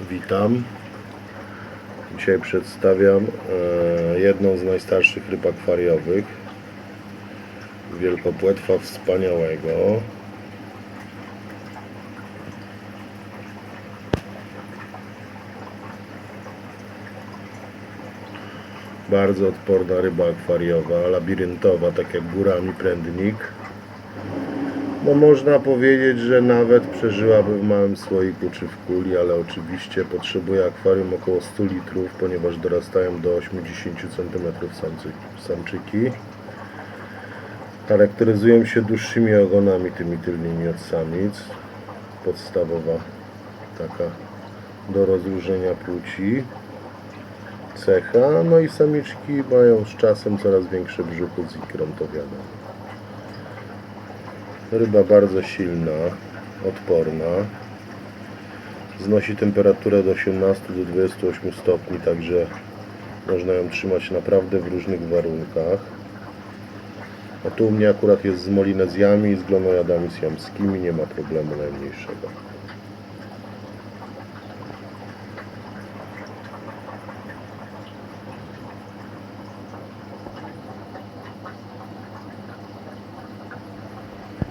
Witam. Dzisiaj przedstawiam e, jedną z najstarszych ryb akwariowych. Wielkopłetwa wspaniałego. Bardzo odporna ryba akwariowa, labiryntowa, tak jak górami prędnik. No można powiedzieć, że nawet przeżyłaby w małym słoiku czy w kuli, ale oczywiście potrzebuje akwarium około 100 litrów, ponieważ dorastają do 80 cm samczyki. Charakteryzują się dłuższymi ogonami, tymi tylnymi od samic. Podstawowa taka do rozróżnienia płci cecha. No i samiczki mają z czasem coraz większe brzuchy z ikrą, to wiadomo. Ryba bardzo silna, odporna. Znosi temperaturę do 18 do 28 stopni, także można ją trzymać naprawdę w różnych warunkach. A tu u mnie akurat jest z molinezjami i z glonojadami siamskimi, nie ma problemu najmniejszego.